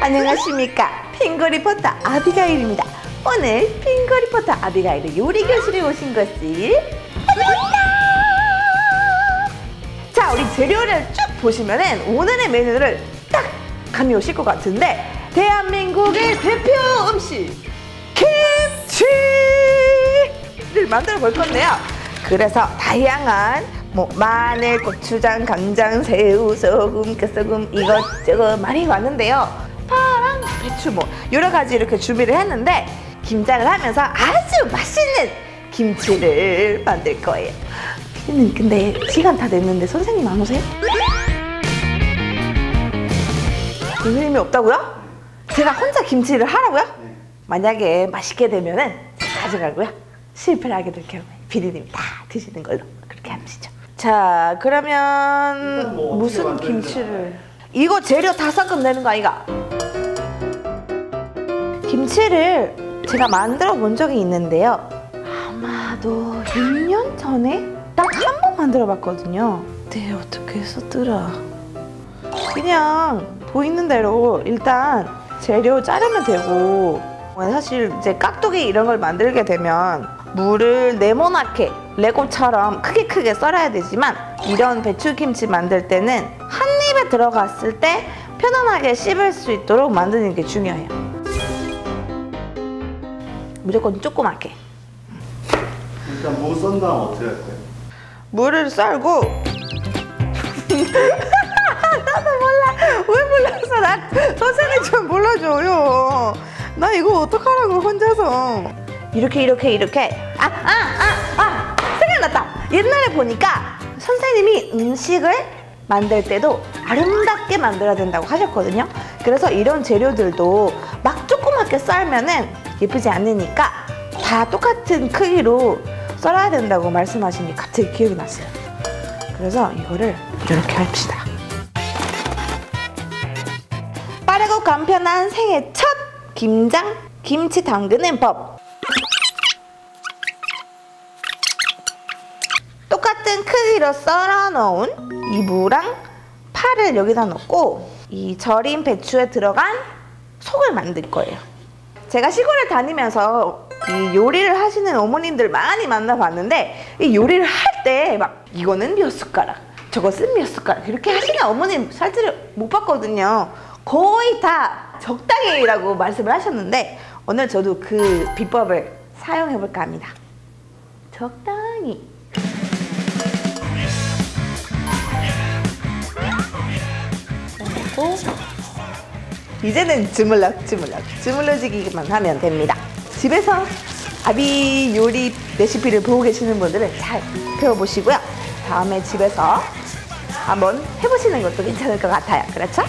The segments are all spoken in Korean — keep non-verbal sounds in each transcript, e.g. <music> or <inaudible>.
안녕하십니까. 핑거 리포터 아비가일입니다. 오늘 핑거 리포터 아비가일의 요리 교실에 오신 것을 환영합니다. 자 우리 재료를 쭉 보시면 은 오늘의 메뉴를 딱 감이 오실 것 같은데 대한민국의 대표 음식 김치를 만들어 볼 건데요. 그래서 다양한 뭐 마늘, 고추장, 간장, 새우, 소금, 깨소금 이것저것 많이 왔는데요. 배추 뭐 여러 가지 이렇게 준비를 했는데 김장을 하면서 아주 맛있는 김치를 만들 거예요. 피디님 근데 시간 다 됐는데 선생님 안 오세요? 선생님이 없다고요? 제가 혼자 김치를 하라고요? 만약에 맛있게 되면은 가져가고요. 실패를 하게 될 경우에 피디님이 다 드시는 걸로 그렇게 하시죠. 자 그러면 뭐 무슨 김치를 이거 재료 다 섞으면 되는 거 아이가? 김치를 제가 만들어 본 적이 있는데요. 아마도 6년 전에 딱 한 번 만들어 봤거든요. 네 어떻게 했었더라? 그냥 보이는 대로 일단 재료 자르면 되고 사실 이제 깍두기 이런 걸 만들게 되면 물을 네모나게 레고처럼 크게 크게 썰어야 되지만 이런 배추김치 만들 때는 한 입에 들어갔을 때 편안하게 씹을 수 있도록 만드는 게 중요해요 무조건 조그맣게. 일단 무 썬 다음 어떻게 할 거예요? 물을 썰고. 나도 몰라. 왜 몰랐어 나 선생님 좀 불러줘요. 나 이거 어떡하라고 혼자서. 이렇게 이렇게 이렇게. 아 아 아 아. 생각났다. 옛날에 보니까 선생님이 음식을 만들 때도 아름답게 만들어야 된다고 하셨거든요. 그래서 이런 재료들도 막 조그맣게 썰면은 예쁘지 않으니까 다 똑같은 크기로 썰어야 된다고 말씀하신 게 갑자기 기억이 났어요. 그래서 이거를 이렇게 합시다. 빠르고 간편한 생애 첫 김장 김치 담그는 법. 똑같은 크기로 썰어 놓은 이 무랑 파를 여기다 넣고 이 절인 배추에 들어간 속을 만들 거예요 제가 시골을 다니면서 이 요리를 하시는 어머님들 많이 만나봤는데 이 요리를 할 때 막 이거는 몇 숟가락 저것은 몇 숟가락 이렇게 하시는 어머님 살들을 못 봤거든요. 거의 다 적당히 라고 말씀을 하셨는데 오늘 저도 그 비법을 사용해 볼까 합니다. 적당히. 그리고 이제는 주물럭 주물럭 주물러지기만 하면 됩니다 집에서 아비 요리 레시피를 보고 계시는 분들은 잘 배워보시고요 다음에 집에서 한번 해보시는 것도 괜찮을 것 같아요 그렇죠?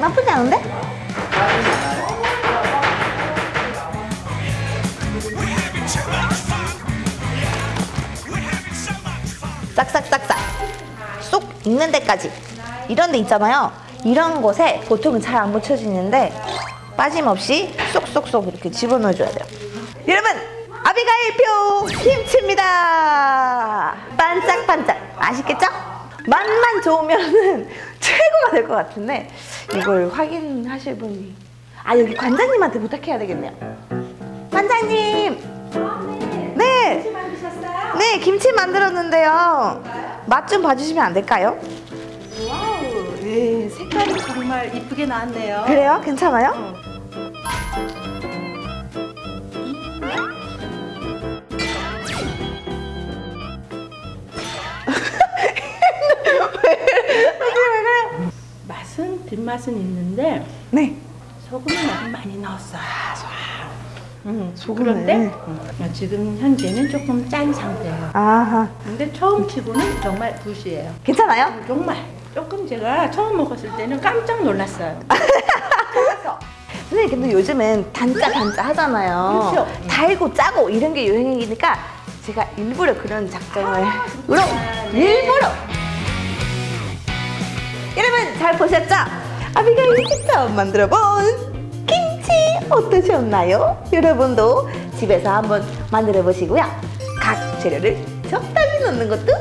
나쁘지 않은데? 쏙 익는 데까지. 이런 데 있잖아요. 이런 곳에 보통은 잘안 묻혀지는데 빠짐없이 쏙쏙쏙 이렇게 집어넣어 줘야 돼요. 여러분 아비가일표 김치입니다. 반짝반짝. 아시겠죠? 맛만 좋으면은 <laughs> 최고가 될 것 같은데 이걸 확인하실 분이. 아 여기 관장님한테 부탁해야 되겠네요. 관장님! 네. 네, 김치 만들었는데요. 맛 좀 봐주시면 안 될까요? 와우, 네, 색깔이 정말 이쁘게 나왔네요. 그래요? 괜찮아요? <laughs> 맛은 뒷맛은 있는데 네. 소금을 너무 많이 넣었어요. 음. 그런데 음, 지금 현재는 조금 짠 상태예요. 아하. 근데 처음 치고는 정말 굿이에요. 괜찮아요? 정말 조금 제가 처음 먹었을 때는 깜짝 놀랐어요. <laughs> 선생님, 근데 요즘은 단짜 단짜 하잖아요. 그렇죠. 달고 짜고 이런 게 유행이니까 제가 일부러 그런 작정을 으로 일부러 여러분 잘 보셨죠? 아비가일 직접 만들어본 김치 어떠셨나요? 여러분도 집에서 한번 만들어 보시고요. 각 재료를 적당히 넣는 것도